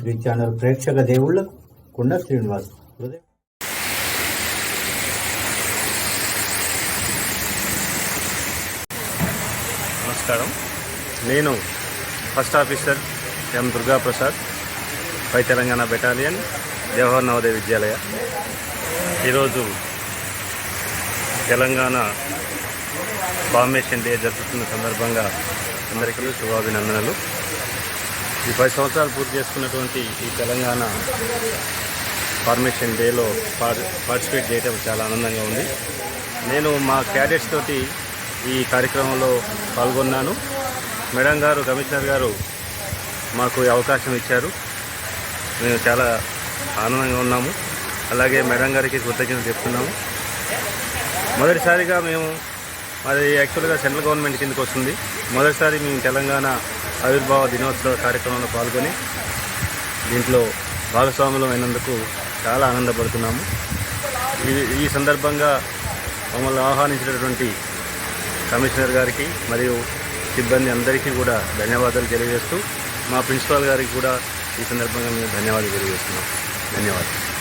Three channel ప్రేక్షక దేవుళ్ళకు కుండ శ్రీనివాస్ నమస్కారం. నేను first officer M Durga Prasad పై తెలంగాణ బెటాలియన్ జవహర్ నవోదయ విద్యాలయ. ఈరోజు తెలంగాణ ఫార్మేషన్ డే జరుపుతున్న సందర్భంగా అందరికీ శుభాభినందనలు. ఈ పది సంవత్సరాలు పూర్తి చేసుకున్నటువంటి ఈ తెలంగాణ ఫార్మేషన్ డేలో పార్- పార్టిసిపేట్ చేయడం చాలా ఆనందంగా ఉంది. నేను మా క్యాడెట్స్ తోటి ఈ కార్యక్రమంలో పాల్గొన్నాను. మేడం గారు కమిషనర్ గారు మాకు అవకాశం ఇచ్చారు. మేము చాలా ఆనందంగా ఉన్నాము. అలాగే మేడం గారికి కృతజ్ఞతలు చెప్తున్నాము. మొదటిసారిగా మేము మరి యాక్చువల్గా సెంట్రల్ గవర్నమెంట్ కిందకు వస్తుంది. మొదటిసారి మేము తెలంగాణ ఆవిర్భావ దినోత్సవ కార్యక్రమంలో పాల్గొని దీంట్లో భాగస్వాములు అయినందుకు చాలా ఆనందపడుతున్నాము. ఈ ఈ సందర్భంగా మమ్మల్ని ఆహ్వానించినటువంటి కమిషనర్ గారికి మరియు సిబ్బంది అందరికీ కూడా ధన్యవాదాలు తెలియజేస్తూ మా ప్రిన్సిపాల్ గారికి కూడా ఈ సందర్భంగా మేము ధన్యవాదాలు తెలియజేస్తున్నాం. ధన్యవాదాలు.